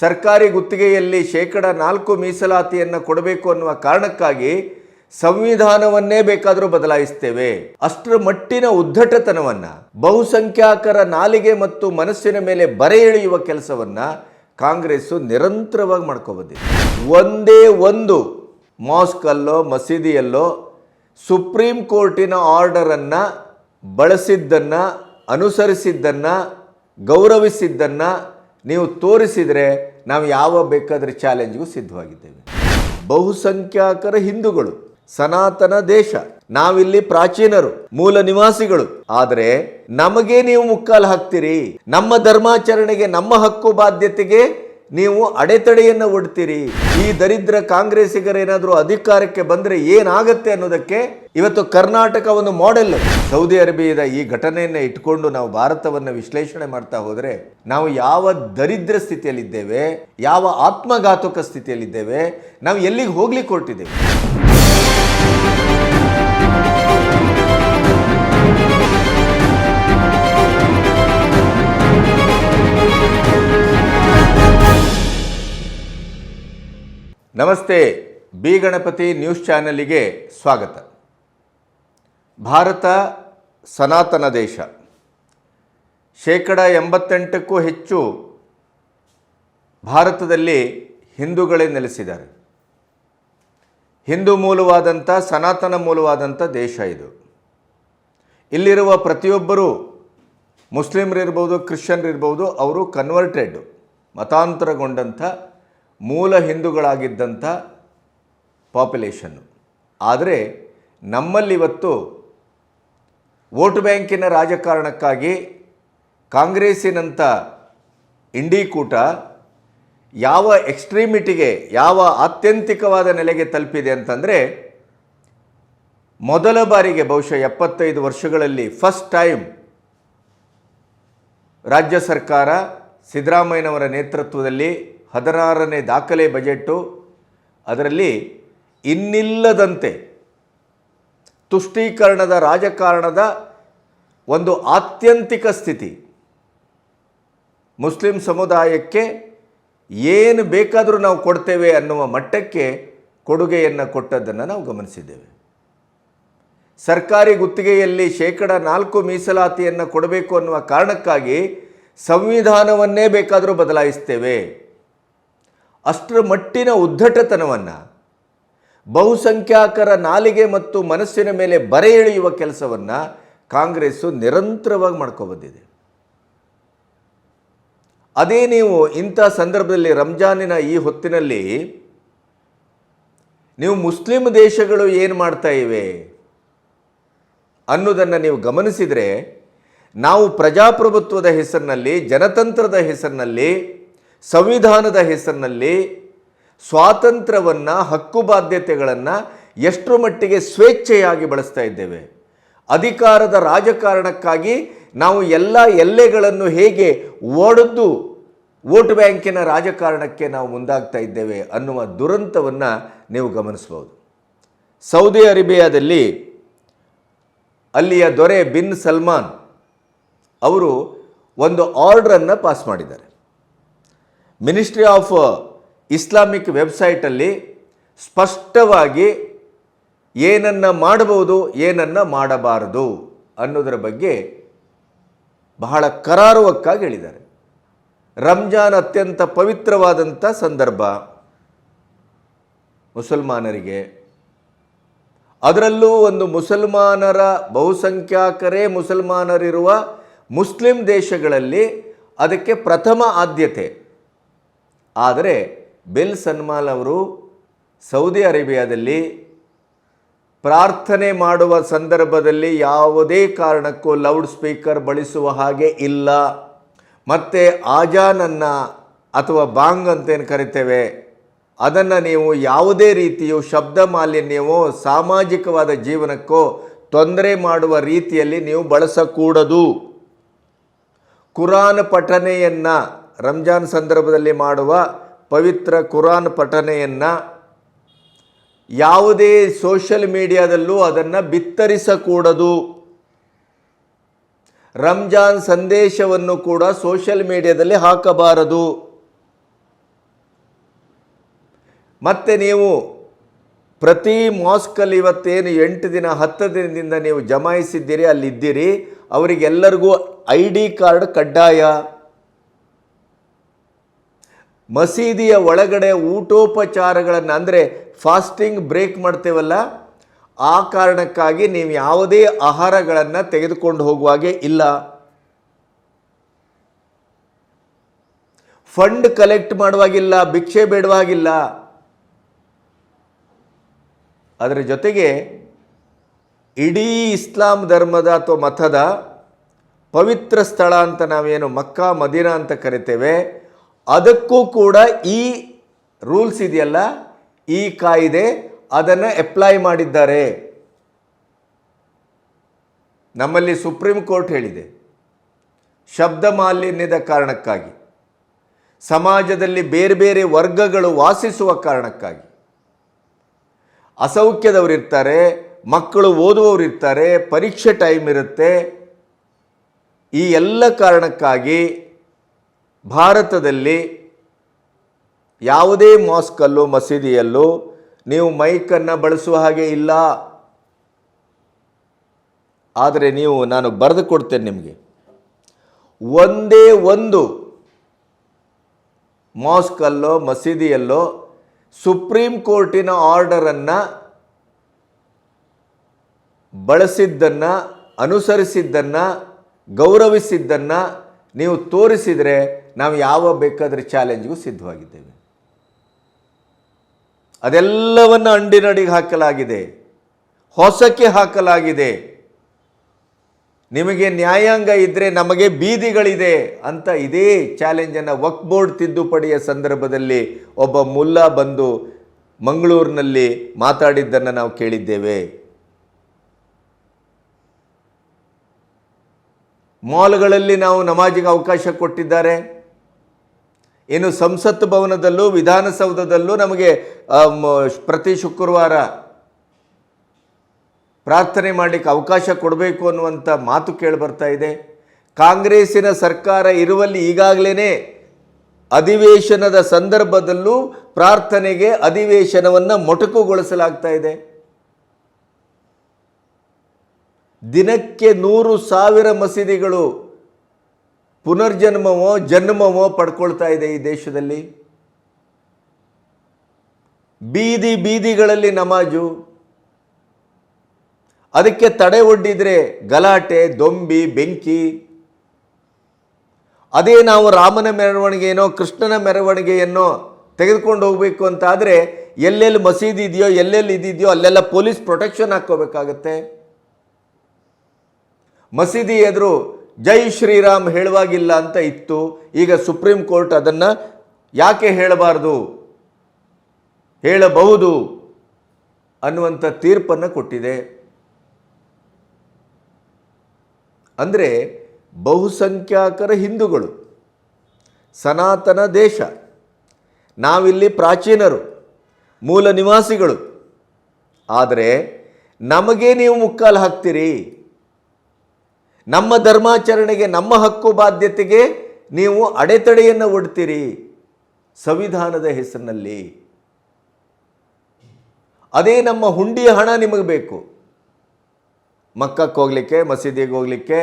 ಸರ್ಕಾರಿ ಗುತ್ತಿಗೆಯಲ್ಲಿ ಶೇಕಡ ನಾಲ್ಕು ಮೀಸಲಾತಿಯನ್ನು ಕೊಡಬೇಕು ಅನ್ನುವ ಕಾರಣಕ್ಕಾಗಿ ಸಂವಿಧಾನವನ್ನೇ ಬೇಕಾದರೂ ಬದಲಾಯಿಸ್ತೇವೆ. ಅಷ್ಟರ ಮಟ್ಟಿನ ಉದ್ದಟತನವನ್ನ ಬಹುಸಂಖ್ಯಾತರ ನಾಲಿಗೆ ಮತ್ತು ಮನಸ್ಸಿನ ಮೇಲೆ ಬರೆ ಎಳೆಯುವ ಕೆಲಸವನ್ನ ಕಾಂಗ್ರೆಸ್ಸು ನಿರಂತರವಾಗಿ ಮಾಡ್ಕೋಬಂದಿದೆ ಒಂದೇ ಒಂದು ಮಾಸ್ಕಲ್ಲೋ, ಮಸೀದಿಯಲ್ಲೋ ಸುಪ್ರೀಂ ಕೋರ್ಟಿನ ಆರ್ಡರನ್ನು ಬಳಸಿದ್ದನ್ನು, ಅನುಸರಿಸಿದ್ದನ್ನು, ಗೌರವಿಸಿದ್ದನ್ನು ನೀವು ತೋರಿಸಿದರೆ ನಾವು ಯಾವ ಬೇಕಾದರೆ ಚಾಲೆಂಜ್ಗೂ ಸಿದ್ಧವಾಗಿದ್ದೇವೆ. ಬಹುಸಂಖ್ಯಾತರ ಹಿಂದೂಗಳು, ಸನಾತನ ದೇಶ, ನಾವಿಲ್ಲಿ ಪ್ರಾಚೀನರು, ಮೂಲ ನಿವಾಸಿಗಳು. ಆದರೆ ನಮಗೆ ನೀವು ಮುಕ್ಕಾಲು ಹಾಕ್ತೀರಿ. ನಮ್ಮ ಧರ್ಮಾಚರಣೆಗೆ ನಮ್ಮ ಹಕ್ಕು, ಬಾಧ್ಯತೆಗೆ ನೀವು ಅಡೆತಡೆಯನ್ನು ಒಡ್ತೀರಿ. ಈ ದರಿದ್ರ ಕಾಂಗ್ರೆಸ್ಸಿಗರೇನಾದರೂ ಅಧಿಕಾರಕ್ಕೆ ಬಂದರೆ ಏನಾಗುತ್ತೆ ಅನ್ನೋದಕ್ಕೆ ಇವತ್ತು ಕರ್ನಾಟಕ ಒಂದು ಮಾಡೆಲ್ ಸೌದಿ ಅರೇಬಿಯಾದ ಈ ಘಟನೆಯನ್ನು ಇಟ್ಕೊಂಡು ನಾವು ಭಾರತವನ್ನು ವಿಶ್ಲೇಷಣೆ ಮಾಡ್ತಾ ಹೋದರೆ ನಾವು ಯಾವ ದರಿದ್ರ ಸ್ಥಿತಿಯಲ್ಲಿದ್ದೇವೆ, ಯಾವ ಆತ್ಮಘಾತುಕ ಸ್ಥಿತಿಯಲ್ಲಿದ್ದೇವೆ, ನಾವು ಎಲ್ಲಿಗೆ ಹೋಗ್ಲಿಕ್ಕೆ ಹೊರಟಿದ್ದೇವೆ? ನಮಸ್ತೆ, ಬಿ ಗಣಪತಿ ನ್ಯೂಸ್ ಚಾನಲಿಗೆ ಸ್ವಾಗತ. ಭಾರತ ಸನಾತನ ದೇಶ. ಶೇಕಡ ಎಂಬತ್ತೆಂಟಕ್ಕೂ ಹೆಚ್ಚು ಭಾರತದಲ್ಲಿ ಹಿಂದೂಗಳೇ ನೆಲೆಸಿದ್ದಾರೆ. ಹಿಂದೂ ಮೂಲವಾದಂಥ, ಸನಾತನ ಮೂಲವಾದಂಥ ದೇಶ ಇದು. ಇಲ್ಲಿರುವ ಪ್ರತಿಯೊಬ್ಬರೂ ಮುಸ್ಲಿಮರಿರ್ಬೋದು, ಕ್ರಿಶ್ಚಿಯನ್ರಿರ್ಬೋದು, ಅವರು ಕನ್ವರ್ಟೆಡ್, ಮತಾಂತರಗೊಂಡಂಥ ಮೂಲ ಹಿಂದೂಗಳಾಗಿದ್ದಂಥ ಪಾಪ್ಯುಲೇಷನ್ನು. ಆದರೆ ನಮ್ಮಲ್ಲಿವತ್ತು ವೋಟ್ ಬ್ಯಾಂಕಿನ ರಾಜಕಾರಣಕ್ಕಾಗಿ ಕಾಂಗ್ರೆಸ್ಸಿನಂಥ ಇಂಡೀಕೂಟ ಯಾವ ಎಕ್ಸ್ಟ್ರೀಮಿಟಿಗೆ, ಯಾವ ಆತ್ಯಂತಿಕವಾದ ನೆಲೆಗೆ ತಲುಪಿದೆ ಅಂತಂದರೆ ಮೊದಲ ಬಾರಿಗೆ ಬಹುಶಃ ಎಪ್ಪತ್ತೈದು ವರ್ಷಗಳಲ್ಲಿ ಫಸ್ಟ್ ಟೈಮ್ ರಾಜ್ಯ ಸರ್ಕಾರ ಸಿದ್ದರಾಮಯ್ಯನವರ ನೇತೃತ್ವದಲ್ಲಿ ಹದಿನಾರನೇ ದಾಖಲೆ ಬಜೆಟ್ಟು ಅದರಲ್ಲಿ ಇನ್ನಿಲ್ಲದಂತೆ ತುಷ್ಟೀಕರಣದ ರಾಜಕಾರಣದ ಒಂದು ಆತ್ಯಂತಿಕ ಸ್ಥಿತಿ. ಮುಸ್ಲಿಂ ಸಮುದಾಯಕ್ಕೆ ಏನು ಬೇಕಾದರೂ ನಾವು ಕೊಡ್ತೇವೆ ಅನ್ನುವ ಮಟ್ಟಕ್ಕೆ ಕೊಡುಗೆಯನ್ನು ಕೊಟ್ಟದ್ದನ್ನು ನಾವು ಗಮನಿಸಿದ್ದೇವೆ. ಸರ್ಕಾರಿ ಗುತ್ತಿಗೆಯಲ್ಲಿ ಶೇಕಡ ನಾಲ್ಕು ಮೀಸಲಾತಿಯನ್ನು ಕೊಡಬೇಕು ಅನ್ನುವ ಕಾರಣಕ್ಕಾಗಿ ಸಂವಿಧಾನವನ್ನೇ ಬೇಕಾದರೂ ಬದಲಾಯಿಸ್ತೇವೆ. ಅಷ್ಟರ ಮಟ್ಟಿನ ಉದ್ಧಟತನವನ್ನು ಬಹುಸಂಖ್ಯಾತರ ನಾಲಿಗೆ ಮತ್ತು ಮನಸ್ಸಿನ ಮೇಲೆ ಬರೆ ಎಳೆಯುವ ಕೆಲಸವನ್ನು ಕಾಂಗ್ರೆಸ್ಸು ನಿರಂತರವಾಗಿ ಮಾಡ್ಕೊಬಂದಿದೆ ಅದೇ ನೀವು ಇಂಥ ಸಂದರ್ಭದಲ್ಲಿ ರಂಜಾನಿನ ಈ ಹೊತ್ತಿನಲ್ಲಿ ನೀವು ಮುಸ್ಲಿಂ ದೇಶಗಳು ಏನು ಮಾಡ್ತಾ ಇವೆ ಅನ್ನೋದನ್ನು ನೀವು ಗಮನಿಸಿದರೆ ನಾವು ಪ್ರಜಾಪ್ರಭುತ್ವದ ಹೆಸರಿನಲ್ಲಿ, ಜನತಂತ್ರದ ಹೆಸರಿನಲ್ಲಿ ಸಂವಿಧಾನದ ಹೆಸರಿನಲ್ಲಿ ಸ್ವಾತಂತ್ರ್ಯವನ್ನು, ಹಕ್ಕು ಬಾಧ್ಯತೆಗಳನ್ನು ಎಷ್ಟರ ಮಟ್ಟಿಗೆ ಸ್ವೇಚ್ಛೆಯಾಗಿ ಬಳಸ್ತಾ ಇದ್ದೇವೆ. ಅಧಿಕಾರದ ರಾಜಕಾರಣಕ್ಕಾಗಿ ನಾವು ಎಲ್ಲ ಎಲ್ಲೆಗಳನ್ನು ಹೇಗೆ ಒಡೆದು ವೋಟ್ ಬ್ಯಾಂಕಿನ ರಾಜಕಾರಣಕ್ಕೆ ನಾವು ಮುಂದಾಗ್ತಾ ಇದ್ದೇವೆ ಅನ್ನುವ ದುರಂತವನ್ನು ನೀವು ಗಮನಿಸ್ಬೋದು ಸೌದಿ ಅರೇಬಿಯಾದಲ್ಲಿ ಅಲ್ಲಿಯ ದೊರೆ ಬಿನ್ ಸಲ್ಮಾನ್ ಅವರು ಒಂದು ಆರ್ಡ್ರನ್ನು ಪಾಸ್ ಮಾಡಿದ್ದಾರೆ. ಮಿನಿಸ್ಟ್ರಿ ಆಫ್ ಇಸ್ಲಾಮಿಕ್ ವೆಬ್ಸೈಟಲ್ಲಿ ಸ್ಪಷ್ಟವಾಗಿ ಏನನ್ನು ಮಾಡಬಹುದು, ಏನನ್ನು ಮಾಡಬಾರದು ಅನ್ನೋದರ ಬಗ್ಗೆ ಬಹಳ ಕರಾರುವಕ್ಕಾಗಿ ಹೇಳಿದ್ದಾರೆ. ರಂಜಾನ್ ಅತ್ಯಂತ ಪವಿತ್ರವಾದಂಥ ಸಂದರ್ಭ ಮುಸಲ್ಮಾನರಿಗೆ. ಅದರಲ್ಲೂ ಒಂದು ಮುಸಲ್ಮಾನರ ಬಹುಸಂಖ್ಯಾಕರೇ ಮುಸಲ್ಮಾನರಿರುವ ಮುಸ್ಲಿಂ ದೇಶಗಳಲ್ಲಿ ಅದಕ್ಕೆ ಪ್ರಥಮ ಆದ್ಯತೆ ಆದರೆ ಬೆಲ್ ಸನ್ಮಾಲ್ ಅವರು ಸೌದಿ ಅರೇಬಿಯಾದಲ್ಲಿ ಪ್ರಾರ್ಥನೆ ಮಾಡುವ ಸಂದರ್ಭದಲ್ಲಿ ಯಾವುದೇ ಕಾರಣಕ್ಕೂ ಲೌಡ್ ಸ್ಪೀಕರ್ ಬಳಸುವ ಹಾಗೆ ಇಲ್ಲ. ಮತ್ತು ಆಜಾನನ್ನು ಅಥವಾ ಬಾಂಗ್ ಅಂತೇನು ಕರಿತೇವೆ, ಅದನ್ನು ನೀವು ಯಾವುದೇ ರೀತಿಯು ಶಬ್ದ ಮಾಲಿನ್ಯವೋ ಸಾಮಾಜಿಕವಾದ ಜೀವನಕ್ಕೋ ತೊಂದರೆ ಮಾಡುವ ರೀತಿಯಲ್ಲಿ ನೀವು ಬಳಸಕೂಡದು. ಕುರಾನ್ ಪಠನೆಯನ್ನು ರಂಜಾನ್ ಸಂದರ್ಭದಲ್ಲಿ ಮಾಡುವ ಪವಿತ್ರ ಕುರಾನ್ ಪಠನೆಯನ್ನು ಯಾವುದೇ ಸೋಷಲ್ ಮೀಡಿಯಾದಲ್ಲೂ ಅದನ್ನು ಬಿತ್ತರಿಸಕೂಡದು. ರಂಜಾನ್ ಸಂದೇಶವನ್ನು ಕೂಡ ಸೋಷಿಯಲ್ ಮೀಡಿಯಾದಲ್ಲಿ ಹಾಕಬಾರದು. ಮತ್ತು ನೀವು ಪ್ರತಿ ಮಾಸ್ಕಲ್ಲಿ ಇವತ್ತೇನು ಎಂಟು ದಿನ, ಹತ್ತು ದಿನದಿಂದ ನೀವು ಜಮಾಯಿಸಿದ್ದೀರಿ, ಅಲ್ಲಿದ್ದೀರಿ, ಅವರಿಗೆಲ್ಲರಿಗೂ ಐ ಡಿ ಕಾರ್ಡ್ ಕಡ್ಡಾಯ. ಮಸೀದಿಯ ಒಳಗಡೆ ಊಟೋಪಚಾರಗಳನ್ನು ಅಂದರೆ ಫಾಸ್ಟಿಂಗ್ ಬ್ರೇಕ್ ಮಾಡ್ತೇವಲ್ಲ, ಆ ಕಾರಣಕ್ಕಾಗಿ ನೀವು ಯಾವುದೇ ಆಹಾರಗಳನ್ನು ತೆಗೆದುಕೊಂಡು ಹೋಗುವಾಗೆ ಇಲ್ಲ. ಫಂಡ್ ಕಲೆಕ್ಟ್ ಮಾಡುವಾಗಿಲ್ಲ ಭಿಕ್ಷೆ ಬೇಡವಾಗಿಲ್ಲ ಅದರ ಜೊತೆಗೆ ಇಡೀ ಇಸ್ಲಾಂ ಧರ್ಮದ ಅಥವಾ ಮತದ ಪವಿತ್ರ ಸ್ಥಳ ಅಂತ ನಾವೇನು ಮಕ್ಕಾ, ಮದೀನಾ ಅಂತ ಕರಿತೇವೆ. ಅದಕ್ಕೂ ಕೂಡ ಈ ರೂಲ್ಸ್ ಇದೆಯಲ್ಲ, ಈ ಕಾಯಿದೆ ಅದನ್ನು ಅಪ್ಲೈ ಮಾಡಿದ್ದಾರೆ. ನಮ್ಮಲ್ಲಿ ಸುಪ್ರೀಂ ಕೋರ್ಟ್ ಹೇಳಿದೆ, ಶಬ್ದ ಮಾಲಿನ್ಯದ ಕಾರಣಕ್ಕಾಗಿ, ಸಮಾಜದಲ್ಲಿ ಬೇರೆ ಬೇರೆ ವರ್ಗಗಳು ವಾಸಿಸುವ ಕಾರಣಕ್ಕಾಗಿ. ಅಸೌಖ್ಯದವರಿರ್ತಾರೆ ಮಕ್ಕಳು ಓದುವವರು ಇರ್ತಾರೆ, ಪರೀಕ್ಷೆ ಟೈಮ್ ಇರುತ್ತೆ. ಈ ಎಲ್ಲ ಕಾರಣಕ್ಕಾಗಿ ಭಾರತದಲ್ಲಿ ಯಾವುದೇ ಮಾಸ್ಕಲ್ಲೂ ಮಸೀದಿಯಲ್ಲೂ ನೀವು ಮೈಕನ್ನು ಬಳಸುವ ಹಾಗೆ ಇಲ್ಲ. ಆದರೆ ನೀವು, ನಾನು ಬರೆದು ಕೊಡ್ತೇನೆ ನಿಮಗೆ. ಒಂದೇ ಒಂದು ಮಾಸ್ಕಲ್ಲೋ ಮಸೀದಿಯಲ್ಲೋ ಸುಪ್ರೀಂ ಕೋರ್ಟಿನ ಆರ್ಡರನ್ನು ಬಳಸಿದ್ದನ್ನು, ಅನುಸರಿಸಿದ್ದನ್ನು, ಗೌರವಿಸಿದ್ದನ್ನು ನೀವು ತೋರಿಸಿದರೆ ನಾವು ಯಾವ ಬೇಕಾದರೆ ಚಾಲೆಂಜ್ಗೂ ಸಿದ್ಧವಾಗಿದ್ದೇವೆ. ಅದೆಲ್ಲವನ್ನು ಅಂಡಿನಡಿಗೆ ಹಾಕಲಾಗಿದೆ. ಹೊಸಕ್ಕೆ ಹಾಕಲಾಗಿದೆ. ನಿಮಗೆ ನ್ಯಾಯಾಂಗ ಇದ್ದರೆ ನಮಗೆ ಬೀದಿಗಳಿದೆ ಅಂತ ಇದೇ ಚಾಲೆಂಜನ್ನು ವಕ್ ಬೋರ್ಡ್ ತಿದ್ದುಪಡಿಯ ಸಂದರ್ಭದಲ್ಲಿ ಒಬ್ಬ ಮುಲ್ಲಾ ಬಂದು ಮಂಗಳೂರಿನಲ್ಲಿ ಮಾತಾಡಿದ್ದನ್ನು ನಾವು ಕೇಳಿದ್ದೇವೆ. ಮಾಲ್ಗಳಲ್ಲಿ ನಾವು ನಮಾಜಿಗೆ ಅವಕಾಶ ಕೊಟ್ಟಿದ್ದಾರೆ. ಇನ್ನು ಸಂಸತ್ ಭವನದಲ್ಲೂ, ವಿಧಾನಸೌಧದಲ್ಲೂ ನಮಗೆ ಪ್ರತಿ ಶುಕ್ರವಾರ ಪ್ರಾರ್ಥನೆ ಮಾಡಲಿಕ್ಕೆ ಅವಕಾಶ ಕೊಡಬೇಕು ಅನ್ನುವಂಥ ಮಾತು ಕೇಳಿಬರ್ತಾ ಇದೆ. ಕಾಂಗ್ರೆಸ್ಸಿನ ಸರ್ಕಾರ ಇರುವಲ್ಲಿ ಈಗಾಗಲೇ ಅಧಿವೇಶನದ ಸಂದರ್ಭದಲ್ಲೂ ಪ್ರಾರ್ಥನೆಗೆ ಅಧಿವೇಶನವನ್ನು ಮೊಟಕುಗೊಳಿಸಲಾಗ್ತಾ ಇದೆ. ದಿನಕ್ಕೆ ನೂರು ಸಾವಿರ ಮಸೀದಿಗಳು ಪುನರ್ಜನ್ಮವೋ, ಜನ್ಮವೋ ಪಡ್ಕೊಳ್ತಾ ಇದೆ ಈ ದೇಶದಲ್ಲಿ. ಬೀದಿ ಬೀದಿಗಳಲ್ಲಿ ನಮಾಜು. ಅದಕ್ಕೆ ತಡೆ ಒಡ್ಡಿದ್ರೆ ಗಲಾಟೆ, ದೊಂಬಿ, ಬೆಂಕಿ. ಅದೇ ನಾವು ರಾಮನ ಮೆರವಣಿಗೆಯನ್ನೋ, ಕೃಷ್ಣನ ಮೆರವಣಿಗೆಯನ್ನೋ ತೆಗೆದುಕೊಂಡು ಹೋಗಬೇಕು ಅಂತ ಆದರೆ ಎಲ್ಲೆಲ್ಲಿ ಮಸೀದಿ ಇದೆಯೋ, ಎಲ್ಲೆಲ್ಲಿ ಇದಿದೆಯೋ, ಅಲ್ಲೆಲ್ಲ ಪೊಲೀಸ್ ಪ್ರೊಟೆಕ್ಷನ್ ಹಾಕ್ಕೋಬೇಕಾಗತ್ತೆ. ಮಸೀದಿ ಎದುರು ಜೈ ಶ್ರೀರಾಮ್ ಹೇಳುವಾಗಿಲ್ಲ ಅಂತ ಇತ್ತು. ಈಗ ಸುಪ್ರೀಂ ಕೋರ್ಟ್ ಅದನ್ನು ಯಾಕೆ ಹೇಳಬಾರ್ದು? ಹೇಳಬಹುದು ಅನ್ನುವಂಥ ತೀರ್ಪನ್ನು ಕೊಟ್ಟಿದೆ. ಅಂದರೆ ಬಹುಸಂಖ್ಯಾತರ ಹಿಂದೂಗಳು, ಸನಾತನ ದೇಶ, ನಾವಿಲ್ಲಿ ಪ್ರಾಚೀನರು, ಮೂಲ ನಿವಾಸಿಗಳು, ಆದರೆ ನಮಗೆ ನೀವು ಮುಕ್ಕಾಲು ಹಾಕ್ತೀರಿ? ನಮ್ಮ ಧರ್ಮಾಚರಣೆಗೆ, ನಮ್ಮ ಹಕ್ಕು ಬಾಧ್ಯತೆಗೆ ನೀವು ಅಡೆತಡೆಯನ್ನು ಒಡ್ತೀರಿ ಸಂವಿಧಾನದ ಹೆಸರಿನಲ್ಲಿ. ಅದೇ ನಮ್ಮ ಹುಂಡಿಯ ಹಣ ನಿಮಗೆ ಬೇಕು. ಮಕ್ಕಕ್ಕೆ ಹೋಗಲಿಕ್ಕೆ, ಮಸೀದಿಗೆ ಹೋಗಲಿಕ್ಕೆ,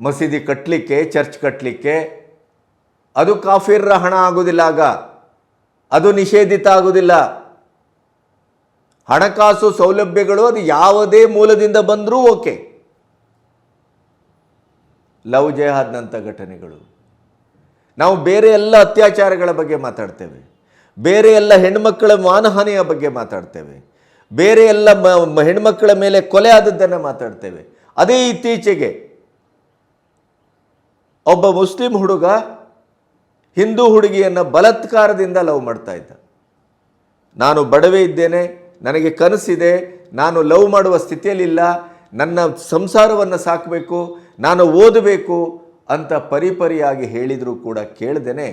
ಮಸೀದಿ ಕಟ್ಟಲಿಕ್ಕೆ ಚರ್ಚ್ ಕಟ್ಟಲಿಕ್ಕೆ ಅದು ಕಾಫಿರ್ರ ಹಣ ಆಗೋದಿಲ್ಲ ಆಗ. ಅದು ನಿಷೇಧಿತ ಆಗೋದಿಲ್ಲ. ಹಣಕಾಸು ಸೌಲಭ್ಯಗಳು ಅದು ಯಾವುದೇ ಮೂಲದಿಂದ ಬಂದರೂ ಓಕೆ. ಲವ್ ಜೆಹಾದ್ನಂಥ ಘಟನೆಗಳು. ನಾವು ಬೇರೆ ಎಲ್ಲ ಅತ್ಯಾಚಾರಗಳ ಬಗ್ಗೆ ಮಾತಾಡ್ತೇವೆ. ಬೇರೆ ಎಲ್ಲ ಹೆಣ್ಮಕ್ಕಳ ಮಾನಹಾನಿಯ ಬಗ್ಗೆ ಮಾತಾಡ್ತೇವೆ. ಬೇರೆ ಎಲ್ಲ ಮ- ಹೆಣ್ಮಕ್ಕಳ ಮೇಲೆ ಕೊಲೆ ಆದದ್ದನ್ನು ಮಾತಾಡ್ತೇವೆ. ಅದೇ ಇತ್ತೀಚೆಗೆ ಒಬ್ಬ ಮುಸ್ಲಿಂ ಹುಡುಗ ಹಿಂದೂ ಹುಡುಗಿಯನ್ನು ಬಲತ್ಕಾರದಿಂದ ಲವ್ ಮಾಡ್ತಾ ಇದ್ದ. ನಾನು ಬಡವೆ ಇದ್ದೇನೆ, ನನಗೆ ಕನಸಿದೆ, ನಾನು ಲವ್ ಮಾಡುವ ಸ್ಥಿತಿಯಲ್ಲಿಲ್ಲ, ನನ್ನ ಸಂಸಾರವನ್ನು ಸಾಕಬೇಕು ನಾನು ಓದಬೇಕು ಅಂತ ಪರಿಪರಿಯಾಗಿ ಹೇಳಿದರೂ ಕೂಡ ಕೇಳ್ದೇನೆ,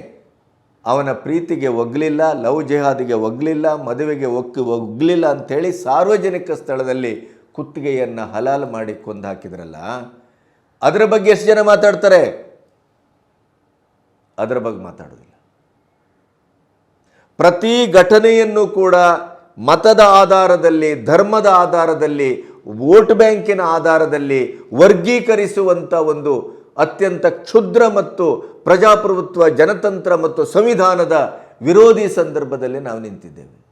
ಅವನ ಪ್ರೀತಿಗೆ ಒಗ್ಲಿಲ್ಲ, ಲವ್ ಜೆಹಾದಿಗೆ ಒಗ್ಲಿಲ್ಲ, ಮದುವೆಗೆ ಒಕ್ಕಿ ಒಗ್ಲಿಲ್ಲ ಅಂಥೇಳಿ ಸಾರ್ವಜನಿಕ ಸ್ಥಳದಲ್ಲಿ ಕುತ್ತಿಗೆಯನ್ನು ಹಲಾಲ್ ಮಾಡಿ ಕೊಂದು ಹಾಕಿದ್ರಲ್ಲ ಅದರ ಬಗ್ಗೆ ಎಷ್ಟು ಜನ ಮಾತಾಡ್ತಾರೆ? ಅದರ ಬಗ್ಗೆ ಮಾತಾಡೋದಿಲ್ಲ. ಪ್ರತಿ ಘಟನೆಯನ್ನು ಕೂಡ ಮತದ ಆಧಾರದಲ್ಲಿ, ಧರ್ಮದ ಆಧಾರದಲ್ಲಿ ವೋಟ್ ಬ್ಯಾಂಕಿನ ಆಧಾರದಲ್ಲಿ ವರ್ಗೀಕರಿಸುವಂಥ ಒಂದು ಅತ್ಯಂತ ಕ್ಷುದ್ರ ಮತ್ತು ಪ್ರಜಾಪ್ರಭುತ್ವ, ಜನತಂತ್ರ ಮತ್ತು ಸಂವಿಧಾನದ ವಿರೋಧಿ ಸಂದರ್ಭದಲ್ಲಿ ನಾವು ನಿಂತಿದ್ದೇವೆ.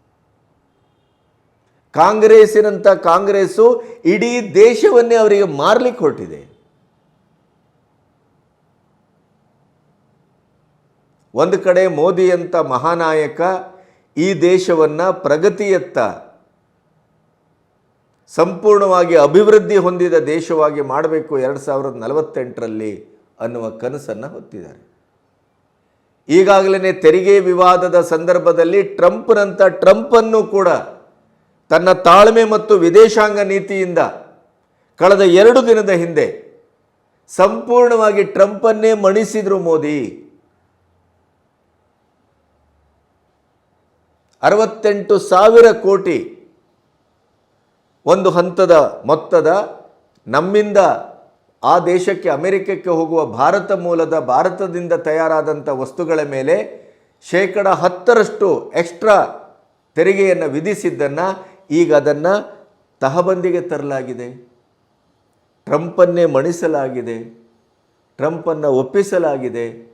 ಕಾಂಗ್ರೆಸ್ಸಿನಂಥ ಕಾಂಗ್ರೆಸ್ಸು ಇಡೀ ದೇಶವನ್ನೇ ಅವರಿಗೆ ಮಾರ್ಲಿಕ್ಕೆ ಹೊರಟಿದೆ. ಒಂದು ಕಡೆ ಮೋದಿಯಂಥ ಮಹಾನಾಯಕ ಈ ದೇಶವನ್ನು ಪ್ರಗತಿಯತ್ತ ಸಂಪೂರ್ಣವಾಗಿ ಅಭಿವೃದ್ಧಿ ಹೊಂದಿದ ದೇಶವಾಗಿ ಮಾಡಬೇಕು ಎರಡು ಸಾವಿರದ ನಲವತ್ತೆಂಟರಲ್ಲಿ ಅನ್ನುವ ಕನಸನ್ನು ಹೊತ್ತಿದ್ದಾರೆ. ಈಗಾಗಲೇ ತೆರಿಗೆ ವಿವಾದದ ಸಂದರ್ಭದಲ್ಲಿ ಟ್ರಂಪ್ನಂಥ ಟ್ರಂಪನ್ನು ಕೂಡ ತನ್ನ ತಾಳ್ಮೆ ಮತ್ತು ವಿದೇಶಾಂಗ ನೀತಿಯಿಂದ ಕಳೆದ ಎರಡು ದಿನದ ಹಿಂದೆ ಸಂಪೂರ್ಣವಾಗಿ ಟ್ರಂಪನ್ನೇ ಮಣಿಸಿದ್ರು ಮೋದಿ. ಅರವತ್ತೆಂಟು ಸಾವಿರ ಕೋಟಿ ಒಂದು ಹಂತದ ಮೊತ್ತದ ನಮ್ಮಿಂದ ಆ ದೇಶಕ್ಕೆ, ಅಮೆರಿಕಕ್ಕೆ ಹೋಗುವ ಭಾರತ ಮೂಲದ ಭಾರತದಿಂದ ತಯಾರಾದಂಥ ವಸ್ತುಗಳ ಮೇಲೆ ಶೇಕಡ ಹತ್ತರಷ್ಟು ಎಕ್ಸ್ಟ್ರಾ ತೆರಿಗೆಯನ್ನು ವಿಧಿಸಿದ್ದನ್ನು ಈಗ ಅದನ್ನು ತಹಬಂದಿಗೆ ತರಲಾಗಿದೆ. ಟ್ರಂಪನ್ನೇ ಮಣಿಸಲಾಗಿದೆ. ಟ್ರಂಪನ್ನು ಒಪ್ಪಿಸಲಾಗಿದೆ.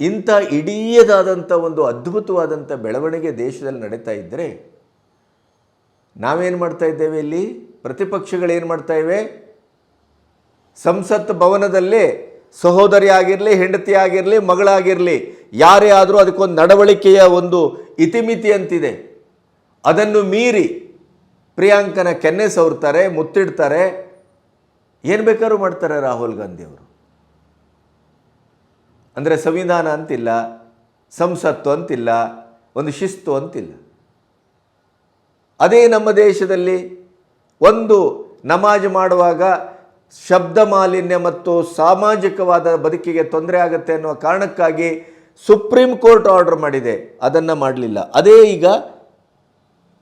ಇಂಥ ಇಡೀಯದಾದಂಥ ಒಂದು ಅದ್ಭುತವಾದಂಥ ಬೆಳವಣಿಗೆ ದೇಶದಲ್ಲಿ ನಡೀತಾ ಇದ್ದರೆ ನಾವೇನು ಮಾಡ್ತಾ ಇದ್ದೇವೆ ಇಲ್ಲಿ? ಪ್ರತಿಪಕ್ಷಗಳೇನು ಮಾಡ್ತಾ ಇವೆ? ಸಂಸತ್ ಭವನದಲ್ಲಿ ಸಹೋದರಿ ಆಗಿರಲಿ, ಹೆಂಡತಿ ಆಗಿರಲಿ, ಮಗಳಾಗಿರಲಿ, ಯಾರೇ ಆದರೂ ಅದಕ್ಕೊಂದು ನಡವಳಿಕೆಯ ಒಂದು ಇತಿಮಿತಿ ಅಂತಿದೆ. ಅದನ್ನು ಮೀರಿ ಪ್ರಿಯಾಂಕನ ಕೆನ್ನೆ ಸವರ್ತಾರೆ, ಮುತ್ತಿಡ್ತಾರೆ. ಏನು ಬೇಕಾದ್ರೂ ಮಾಡ್ತಾರೆ ರಾಹುಲ್ ಗಾಂಧಿ ಅವರು. ಅಂದರೆ ಸಂವಿಧಾನ ಅಂತಿಲ್ಲ, ಸಂಸತ್ತು ಅಂತಿಲ್ಲ, ಒಂದು ಶಿಸ್ತು ಅಂತಿಲ್ಲ. ಅದೇ ನಮ್ಮ ದೇಶದಲ್ಲಿ ಒಂದು ನಮಾಜ್ ಮಾಡುವಾಗ ಶಬ್ದ ಮಾಲಿನ್ಯ ಮತ್ತು ಸಾಮಾಜಿಕವಾದ ಬದುಕಿಗೆ ತೊಂದರೆ ಆಗುತ್ತೆ ಅನ್ನುವ ಕಾರಣಕ್ಕಾಗಿ ಸುಪ್ರೀಂ ಕೋರ್ಟ್ ಆರ್ಡರ್ ಮಾಡಿದೆ. ಅದನ್ನು ಮಾಡಲಿಲ್ಲ. ಅದೇ ಈಗ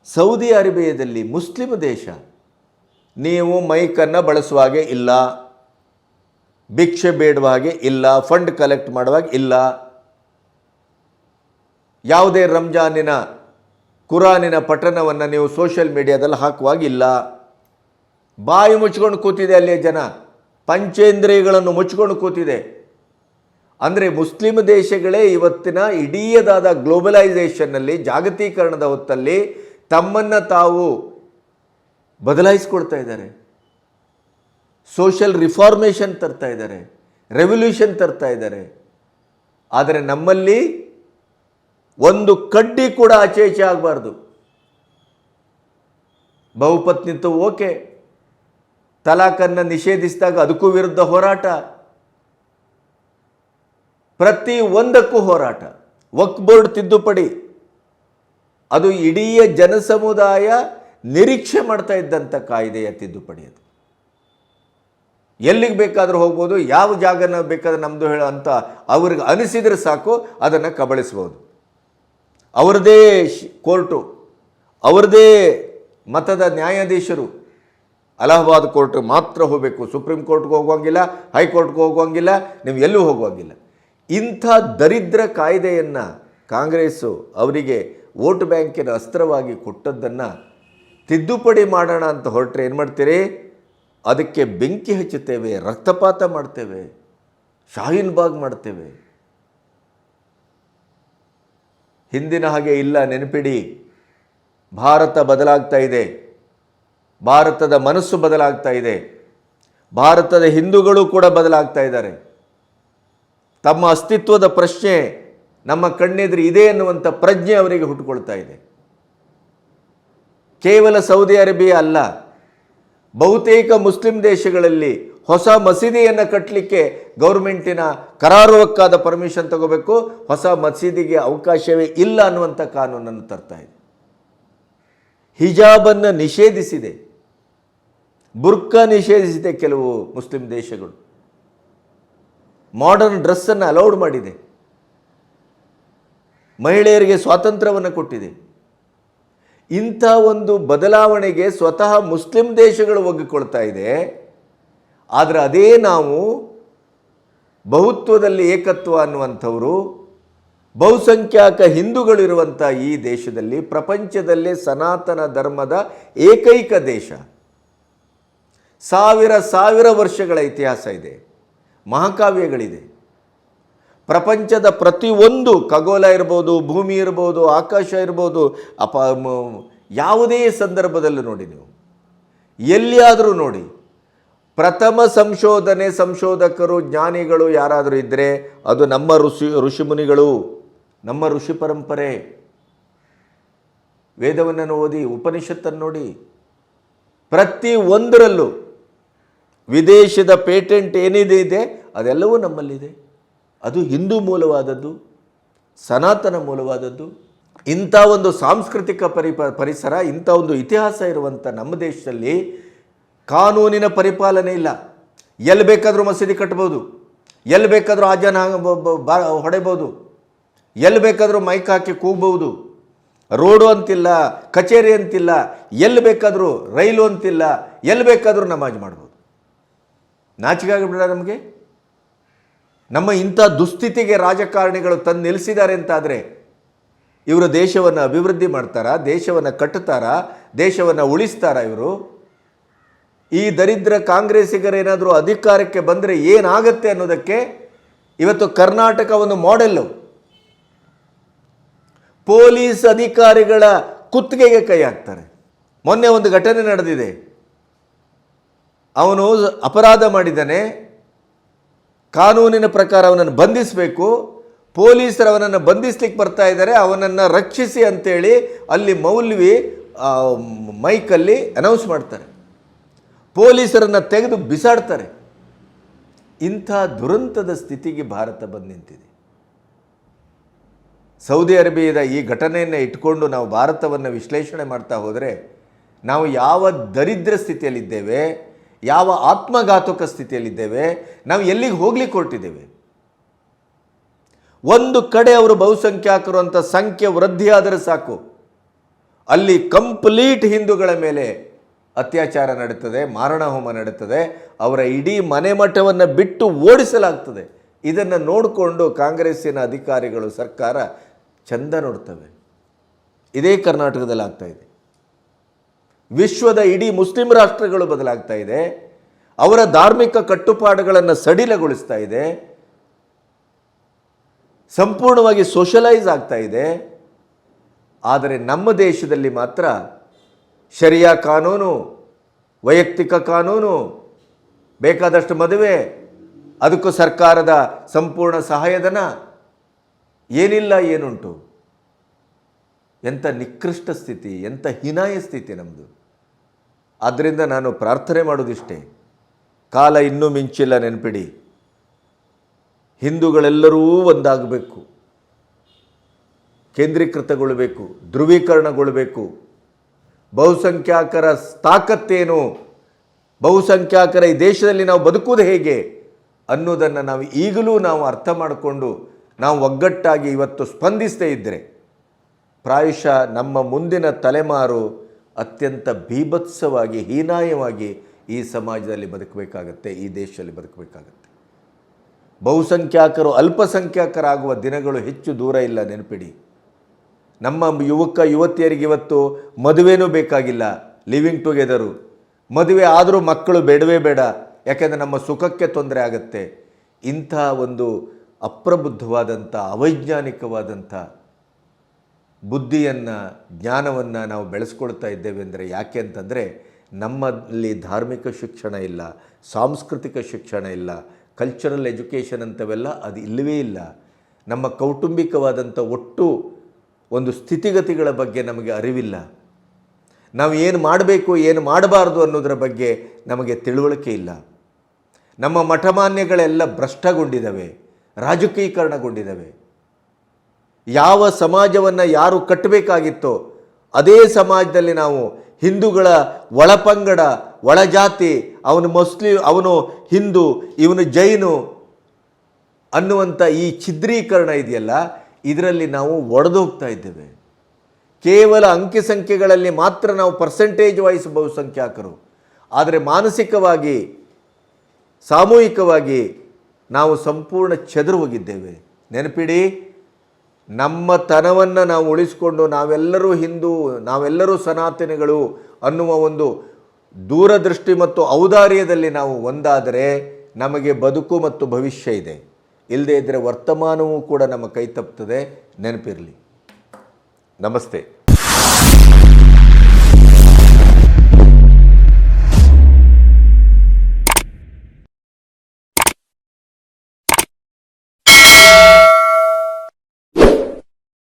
ಸೌದಿ ಅರೇಬಿಯಾದಲ್ಲಿ ಮುಸ್ಲಿಂ ದೇಶ, ನೀವು ಮೈಕನ್ನು ಬಳಸುವ ಹಾಗೆ ಇಲ್ಲ, ಭಿಕ್ಷೆ ಬೇಡುವ ಹಾಗೆ ಇಲ್ಲ, ಫಂಡ್ ಕಲೆಕ್ಟ್ ಮಾಡುವಾಗ ಇಲ್ಲ. ಯಾವುದೇ ರಂಜಾನಿನ ಕುರಾನಿನ ಪಠಣವನ್ನು ನೀವು ಸೋಷಿಯಲ್ ಮೀಡಿಯಾದಲ್ಲಿ ಹಾಕುವಾಗಿಲ್ಲ. ಬಾಯಿ ಮುಚ್ಕೊಂಡು ಕೂತಿದೆ ಅಲ್ಲಿಯ ಜನ. ಪಂಚೇಂದ್ರಿಯಗಳನ್ನು ಮುಚ್ಕೊಂಡು ಕೂತಿದೆ. ಅಂದರೆ ಮುಸ್ಲಿಂ ದೇಶಗಳೇ ಇವತ್ತಿನ ಇಡೀಯದಾದ ಗ್ಲೋಬಲೈಸೇಷನ್ನಲ್ಲಿ ಜಾಗತೀಕರಣದ ಹೊತ್ತಲ್ಲಿ ತಮ್ಮನ್ನು ತಾವು ಬದಲಾಯಿಸ್ಕೊಡ್ತಾ ಇದ್ದಾರೆ. ಸೋಷಿಯಲ್ ರಿಫಾರ್ಮೇಷನ್ ತರ್ತಾ ಇದ್ದಾರೆ. ರೆವಲ್ಯೂಷನ್ ತರ್ತಾ ಇದ್ದಾರೆ. ಆದರೆ ನಮ್ಮಲ್ಲಿ ಒಂದು ಕಡ್ಡಿ ಕೂಡ ಆಚೆ ಈಚೆ ಆಗಬಾರ್ದು ಬಹುಪತ್ನಿತ್ವ ಓಕೆ. ತಲಾಖನ್ನು ನಿಷೇಧಿಸಿದಾಗ ಅದಕ್ಕೂ ವಿರುದ್ಧ ಹೋರಾಟ. ಪ್ರತಿ ಒಂದಕ್ಕೂ ಹೋರಾಟ. ವಕ್ ಬೋರ್ಡ್ ತಿದ್ದುಪಡಿ. ಅದು ಇಡೀ ಜನಸಮುದಾಯ ನಿರೀಕ್ಷೆ ಮಾಡ್ತಾ ಇದ್ದಂಥ ಕಾಯ್ದೆಯ ತಿದ್ದುಪಡಿ ಅದು. ಎಲ್ಲಿಗೆ ಬೇಕಾದರೂ ಹೋಗ್ಬೋದು, ಯಾವ ಜಾಗನ ಬೇಕಾದ್ರೆ ನಮ್ಮದು ಹೇಳೋ ಅಂತ ಅವ್ರಿಗೆ ಅನಿಸಿದರೆ ಸಾಕು, ಅದನ್ನು ಕಬಳಿಸ್ಬೋದು. ಅವರದೇ ಕೋರ್ಟು, ಅವರದೇ ಮತದ ನ್ಯಾಯಾಧೀಶರು ಅಲಹಾಬಾದ್ ಕೋರ್ಟ್ ಮಾತ್ರ ಹೋಗಬೇಕು. ಸುಪ್ರೀಂ ಕೋರ್ಟ್ಗೆ ಹೋಗುವಂಗಿಲ್ಲ, ಹೈಕೋರ್ಟ್ಗೆ ಹೋಗುವಂಗಿಲ್ಲ, ನೀವು ಎಲ್ಲೂ ಹೋಗುವಂಗಿಲ್ಲ. ಇಂಥ ದರಿದ್ರ ಕಾಯ್ದೆಯನ್ನು ಕಾಂಗ್ರೆಸ್ಸು ಅವರಿಗೆ ವೋಟ್ ಬ್ಯಾಂಕಿನ ಅಸ್ತ್ರವಾಗಿ ಕೊಟ್ಟದ್ದನ್ನು ತಿದ್ದುಪಡಿ ಮಾಡೋಣ ಅಂತ ಹೊರಟ್ರೆ ಏನು ಮಾಡ್ತೀರಿ? ಅದಕ್ಕೆ ಬೆಂಕಿ ಹಚ್ಚುತ್ತೇವೆ, ರಕ್ತಪಾತ ಮಾಡ್ತೇವೆ, ಶಾಹೀನ್ ಬಾಗ್ ಮಾಡ್ತೇವೆ. ಹಿಂದಿನ ಹಾಗೆ ಇಲ್ಲ, ನೆನಪಿಡಿ. ಭಾರತ ಬದಲಾಗ್ತಾ ಇದೆ. ಭಾರತದ ಮನಸ್ಸು ಬದಲಾಗ್ತಾ ಇದೆ. ಭಾರತದ ಹಿಂದೂಗಳು ಕೂಡ ಬದಲಾಗ್ತಾ ಇದ್ದಾರೆ. ತಮ್ಮ ಅಸ್ತಿತ್ವದ ಪ್ರಶ್ನೆ ನಮ್ಮ ಕಣ್ಣೆದುರು ಇದೆ ಅನ್ನುವಂಥ ಪ್ರಜ್ಞೆ ಅವರಿಗೆ ಹುಟ್ಟುಕೊಳ್ತಾ ಇದೆ. ಕೇವಲ ಸೌದಿ ಅರೇಬಿಯಾ ಅಲ್ಲ, ಬಹುತೇಕ ಮುಸ್ಲಿಂ ದೇಶಗಳಲ್ಲಿ ಹೊಸ ಮಸೀದಿಯನ್ನು ಕಟ್ಟಲಿಕ್ಕೆ ಗೌರ್ಮೆಂಟಿನ ಕರಾರುವಕ್ಕಾದ ಪರ್ಮಿಷನ್ ತಗೋಬೇಕು. ಹೊಸ ಮಸೀದಿಗೆ ಅವಕಾಶವೇ ಇಲ್ಲ ಅನ್ನುವಂಥ ಕಾನೂನನ್ನು ತರ್ತಾ ಇದೆ. ಹಿಜಾಬನ್ನು ನಿಷೇಧಿಸಿದೆ. ಬುರ್ಕಾ ನಿಷೇಧಿಸಿದೆ ಕೆಲವು ಮುಸ್ಲಿಂ ದೇಶಗಳು. ಮಾಡರ್ನ್ ಡ್ರೆಸ್ಸನ್ನು ಅಲೌಡ್ ಮಾಡಿದೆ. ಮಹಿಳೆಯರಿಗೆ ಸ್ವಾತಂತ್ರ್ಯವನ್ನು ಕೊಟ್ಟಿದೆ. ಇಂಥ ಒಂದು ಬದಲಾವಣೆಗೆ ಸ್ವತಃ ಮುಸ್ಲಿಂ ದೇಶಗಳು ಒಗ್ಗಿಕೊಳ್ತಾ ಇದೆ. ಆದರೆ ಅದೇ ನಾವು ಬಹುತ್ವದಲ್ಲಿ ಏಕತ್ವ ಅನ್ನುವಂಥವರು, ಬಹುಸಂಖ್ಯಾಕ ಹಿಂದೂಗಳಿರುವಂಥ ಈ ದೇಶದಲ್ಲಿ ಪ್ರಪಂಚದಲ್ಲೇ ಸನಾತನ ಧರ್ಮದ ಏಕೈಕ ದೇಶ. ಸಾವಿರ ಸಾವಿರ ವರ್ಷಗಳ ಇತಿಹಾಸ ಇದೆ, ಮಹಾಕಾವ್ಯಗಳಿದೆ. ಪ್ರಪಂಚದ ಪ್ರತಿಯೊಂದು ಖಗೋಲ ಇರ್ಬೋದು, ಭೂಮಿ ಇರ್ಬೋದು, ಆಕಾಶ ಇರ್ಬೋದು, ಅಪ ಯಾವುದೇ ಸಂದರ್ಭದಲ್ಲೂ ನೋಡಿ ನೀವು. ಎಲ್ಲಿಯಾದರೂ ನೋಡಿ. ಪ್ರಥಮ ಸಂಶೋಧನೆ ಸಂಶೋಧಕರು, ಜ್ಞಾನಿಗಳು ಯಾರಾದರೂ ಇದ್ದರೆ ಅದು ನಮ್ಮ ಋಷಿ ಋಷಿಮುನಿಗಳು ನಮ್ಮ ಋಷಿ ಪರಂಪರೆ. ವೇದವನ್ನು ಓದಿ, ಉಪನಿಷತ್ತನ್ನು ನೋಡಿ, ಪ್ರತಿ ಒಂದರಲ್ಲೂ ವಿದೇಶದ ಪೇಟೆಂಟ್ ಏನಿದೆ ಇದೆ, ಅದೆಲ್ಲವೂ ನಮ್ಮಲ್ಲಿದೆ. ಅದು ಹಿಂದೂ ಮೂಲವಾದದ್ದು, ಸನಾತನ ಮೂಲವಾದದ್ದು, ಇಂಥ ಒಂದು ಸಾಂಸ್ಕೃತಿಕ ಪರಿಪ, ಪರಿಸರ, ಇಂಥ ಒಂದು ಇತಿಹಾಸ ಇರುವಂಥ ನಮ್ಮ ದೇಶದಲ್ಲಿ ಕಾನೂನಿನ ಪರಿಪಾಲನೆ ಇಲ್ಲ. ಎಲ್ಲಿ ಬೇಕಾದರೂ ಮಸೀದಿ ಕಟ್ಬೋದು. ಎಲ್ಲಿ ಬೇಕಾದರೂ ಆಜನ ಹೊಡೆಬೋದು. ಎಲ್ಲಿ ಬೇಕಾದರೂ ಮೈಕ್ ಹಾಕಿ ಕೂಗ್ಬೋದು. ರೋಡು ಅಂತಿಲ್ಲ, ಕಚೇರಿ ಅಂತಿಲ್ಲ, ಎಲ್ಲಿ ಬೇಕಾದರೂ ರೈಲು ಅಂತಿಲ್ಲ, ಎಲ್ಲಿ ಬೇಕಾದರೂ ನಮಾಜ್ ಮಾಡ್ಬೋದು. ನಾಚಿಕೆ ಆಗಿಬಿಡ ನಮಗೆ? ನಮ್ಮ ಇಂಥ ದುಸ್ಥಿತಿಗೆ ರಾಜಕಾರಣಿಗಳು ತಂದು ನಿಲ್ಲಿಸಿದ್ದಾರೆ ಅಂತಾದರೆ, ಇವರು ದೇಶವನ್ನು ಅಭಿವೃದ್ಧಿ ಮಾಡ್ತಾರಾ, ದೇಶವನ್ನು ಕಟ್ಟುತ್ತಾರಾ ದೇಶವನ್ನು ಉಳಿಸ್ತಾರಾ ಇವರು? ಈ ದರಿದ್ರ ಕಾಂಗ್ರೆಸ್ಸಿಗರೇನಾದರೂ ಅಧಿಕಾರಕ್ಕೆ ಬಂದರೆ ಏನಾಗತ್ತೆ ಅನ್ನೋದಕ್ಕೆ ಇವತ್ತು ಕರ್ನಾಟಕ ಒಂದು ಮಾಡೆಲ್ಲು ಪೊಲೀಸ್ ಅಧಿಕಾರಿಗಳ ಕುತ್ತಿಗೆಗೆ ಕೈ ಹಾಕ್ತಾರೆ. ಮೊನ್ನೆ ಒಂದು ಘಟನೆ ನಡೆದಿದೆ. ಅವನು ಅಪರಾಧ ಮಾಡಿದ್ದಾನೆ. ಕಾನೂನಿನ ಪ್ರಕಾರ ಅವನನ್ನು ಬಂಧಿಸಬೇಕು. ಪೊಲೀಸರು ಅವನನ್ನು ಬಂಧಿಸ್ಲಿಕ್ಕೆ ಬರ್ತಾ ಇದ್ದಾರೆ. ಅವನನ್ನು ರಕ್ಷಿಸಿ ಅಂತೇಳಿ ಅಲ್ಲಿ ಮೌಲ್ವಿ ಮೈಕಲ್ಲಿ ಅನೌನ್ಸ್ ಮಾಡ್ತಾರೆ. ಪೊಲೀಸರನ್ನು ತೆಗೆದು ಬಿಸಾಡ್ತಾರೆ. ಇಂಥ ದುರಂತದ ಸ್ಥಿತಿಗೆ ಭಾರತ ಬಂದು ನಿಂತಿದೆ. ಸೌದಿ ಅರೇಬಿಯಾದ ಈ ಘಟನೆಯನ್ನು ಇಟ್ಕೊಂಡು ನಾವು ಭಾರತವನ್ನು ವಿಶ್ಲೇಷಣೆ ಮಾಡ್ತಾ ಹೋದರೆ ನಾವು ಯಾವ ದರಿದ್ರ ಸ್ಥಿತಿಯಲ್ಲಿದ್ದೇವೆ, ಯಾವ ಆತ್ಮಘಾತುಕ ಸ್ಥಿತಿಯಲ್ಲಿದ್ದೇವೆ, ನಾವು ಎಲ್ಲಿಗೆ ಹೋಗ್ಲಿಕ್ಕೆ ಹೊರಟಿದ್ದೇವೆ? ಒಂದು ಕಡೆ ಅವರು ಬಹುಸಂಖ್ಯಾತರು ಅಂತ ಸಂಖ್ಯೆ ವೃದ್ಧಿಯಾದರೆ ಸಾಕು. ಅಲ್ಲಿ ಕಂಪ್ಲೀಟ್ ಹಿಂದೂಗಳ ಮೇಲೆ ಅತ್ಯಾಚಾರ ನಡೀತದೆ, ಮಾರಣ ಹೋಮ ನಡೀತದೆ, ಅವರ ಇಡೀ ಮನೆ ಮಠವನ್ನು ಬಿಟ್ಟು ಓಡಿಸಲಾಗ್ತದೆ. ಇದನ್ನು ನೋಡಿಕೊಂಡು ಕಾಂಗ್ರೆಸ್ಸಿನ ಅಧಿಕಾರಿಗಳು ಸರ್ಕಾರ ಚಂದ ನೋಡ್ತವೆ. ಇದೇ ಕರ್ನಾಟಕದಲ್ಲಿ ಆಗ್ತಾ ಇದೆ. ವಿಶ್ವದ ಇಡೀ ಮುಸ್ಲಿಂ ರಾಷ್ಟ್ರಗಳು ಬದಲಾಗ್ತಾ ಇದೆ. ಅವರ ಧಾರ್ಮಿಕ ಕಟ್ಟುಪಾಡುಗಳನ್ನು ಸಡಿಲಗೊಳಿಸ್ತಾ ಇದೆ. ಸಂಪೂರ್ಣವಾಗಿ ಸೋಷಲೈಸ್ ಆಗ್ತಾ ಇದೆ. ಆದರೆ ನಮ್ಮ ದೇಶದಲ್ಲಿ ಮಾತ್ರ ಶರಿಯಾ ಕಾನೂನು, ವೈಯಕ್ತಿಕ ಕಾನೂನು, ಬೇಕಾದಷ್ಟು ಮದುವೆ, ಅದಕ್ಕೂ ಸರ್ಕಾರದ ಸಂಪೂರ್ಣ ಸಹಾಯಧನ, ಏನಿಲ್ಲ ಏನುಂಟು? ಎಂಥ ನಿಕೃಷ್ಟ ಸ್ಥಿತಿ, ಎಂಥ ಹೀನಾಯ ಸ್ಥಿತಿ ನಮ್ಮದು ಆದ್ದರಿಂದ ನಾನು ಪ್ರಾರ್ಥನೆ ಮಾಡೋದಿಷ್ಟೇ ಕಾಲ ಇನ್ನೂ ಮಿಂಚಿಲ್ಲ ನೆನಪಿಡಿ. ಹಿಂದೂಗಳೆಲ್ಲರೂ ಒಂದಾಗಬೇಕು. ಕೇಂದ್ರೀಕೃತಗೊಳ್ಳಬೇಕು ಧ್ರುವೀಕರಣಗೊಳ್ಳಬೇಕು ಬಹುಸಂಖ್ಯಾತರ ತಾಕತ್ತೇನು? ಬಹುಸಂಖ್ಯಾತರ ಈ ದೇಶದಲ್ಲಿ ನಾವು ಬದುಕುವುದು ಹೇಗೆ ಅನ್ನೋದನ್ನು ನಾವು ಈಗಲೂ ನಾವು ಅರ್ಥ ಮಾಡಿಕೊಂಡು ನಾವು ಒಗ್ಗಟ್ಟಾಗಿ ಇವತ್ತು ಸ್ಪಂದಿಸದೇ ಇದ್ದರೆ ಪ್ರಾಯಶಃ ನಮ್ಮ ಮುಂದಿನ ತಲೆಮಾರು ಅತ್ಯಂತ ಭೀಭತ್ಸವಾಗಿ, ಹೀನಾಯವಾಗಿ ಈ ಸಮಾಜದಲ್ಲಿ ಬದುಕಬೇಕಾಗತ್ತೆ, ಈ ದೇಶದಲ್ಲಿ ಬದುಕಬೇಕಾಗತ್ತೆ. ಬಹುಸಂಖ್ಯಾತರು ಅಲ್ಪಸಂಖ್ಯಾತರಾಗುವ ದಿನಗಳು ಹೆಚ್ಚು ದೂರ ಇಲ್ಲ, ನೆನಪಿಡಿ. ನಮ್ಮ ಯುವಕ, ಯುವತಿಯರಿಗೆ ಇವತ್ತು ಮದುವೆನೂ ಬೇಕಾಗಿಲ್ಲ ಲಿವಿಂಗ್ ಟುಗೆದರು ಮದುವೆ ಆದರೂ ಮಕ್ಕಳು ಬೇಡವೇ ಬೇಡ, ಯಾಕೆಂದರೆ ನಮ್ಮ ಸುಖಕ್ಕೆ ತೊಂದರೆ ಆಗುತ್ತೆ. ಇಂಥ ಒಂದು ಅಪ್ರಬುದ್ಧವಾದಂಥ, ಅವೈಜ್ಞಾನಿಕವಾದಂಥ ಬುದ್ಧಿಯನ್ನು, ಜ್ಞಾನವನ್ನು ನಾವು ಬೆಳೆಸ್ಕೊಳ್ತಾ ಇದ್ದೇವೆ ಅಂದರೆ ಯಾಕೆ ಅಂತಂದರೆ ನಮ್ಮಲ್ಲಿ ಧಾರ್ಮಿಕ ಶಿಕ್ಷಣ ಇಲ್ಲ, ಸಾಂಸ್ಕೃತಿಕ ಶಿಕ್ಷಣ ಇಲ್ಲ ಕಲ್ಚರಲ್ ಎಜುಕೇಷನ್ ಅಂತವೆಲ್ಲ ಅದು ಇಲ್ಲವೇ ಇಲ್ಲ. ನಮ್ಮ ಕೌಟುಂಬಿಕವಾದಂಥ ಒಟ್ಟು ಒಂದು ಸ್ಥಿತಿಗತಿಗಳ ಬಗ್ಗೆ ನಮಗೆ ಅರಿವಿಲ್ಲ. ನಾವು ಏನು ಮಾಡಬೇಕು, ಏನು ಮಾಡಬಾರ್ದು ಅನ್ನೋದರ ಬಗ್ಗೆ ನಮಗೆ ತಿಳುವಳಿಕೆ ಇಲ್ಲ. ನಮ್ಮ ಮಠಮಾನ್ಯಗಳೆಲ್ಲ ಭ್ರಷ್ಟಗೊಂಡಿದ್ದಾವೆ, ರಾಜಕೀಕರಣಗೊಂಡಿದ್ದಾವೆ. ಯಾವ ಸಮಾಜವನ್ನು ಯಾರು ಕಟ್ಟಬೇಕಾಗಿತ್ತೋ, ಅದೇ ಸಮಾಜದಲ್ಲಿ ನಾವು ಹಿಂದೂಗಳ ಒಳಪಂಗಡ, ಒಳಜಾತಿ, ಅವನು ಮುಸ್ಲಿಂ, ಅವನು ಹಿಂದೂ, ಇವನು ಜೈನು ಅನ್ನುವಂಥ ಈ ಛಿದ್ರೀಕರಣ ಇದೆಯಲ್ಲ ಇದರಲ್ಲಿ ನಾವು ಒಡೆದು ಹೋಗ್ತಾ ಇದ್ದೇವೆ. ಕೇವಲ ಅಂಕಿ ಸಂಖ್ಯೆಗಳಲ್ಲಿ ಮಾತ್ರ ನಾವು ಪರ್ಸೆಂಟೇಜ್ ವೈಸ್ ಬಹುಸಂಖ್ಯಾತರು ಆದರೆ ಮಾನಸಿಕವಾಗಿ, ಸಾಮೂಹಿಕವಾಗಿ ನಾವು ಸಂಪೂರ್ಣ ಚದುರು ಹೋಗಿದ್ದೇವೆ. ನೆನಪಿಡಿ, ನಮ್ಮ ತನವನ್ನು ನಾವು ಉಳಿಸಿಕೊಂಡು ನಾವೆಲ್ಲರೂ ಹಿಂದೂ, ನಾವೆಲ್ಲರೂ ಸನಾತನಿಗಳು ಅನ್ನುವ ಒಂದು ದೂರದೃಷ್ಟಿ ಮತ್ತು ಔದಾರ್ಯದಲ್ಲಿ ನಾವು ಒಂದಾದರೆ ನಮಗೆ ಬದುಕು ಮತ್ತು ಭವಿಷ್ಯ ಇದೆ. ಇಲ್ಲದೇ ಇದ್ದರೆ ವರ್ತಮಾನವೂ ಕೂಡ ನಮ್ಮ ಕೈ ತಪ್ಪುತ್ತದೆ. ನೆನಪಿರಲಿ. ನಮಸ್ತೆ.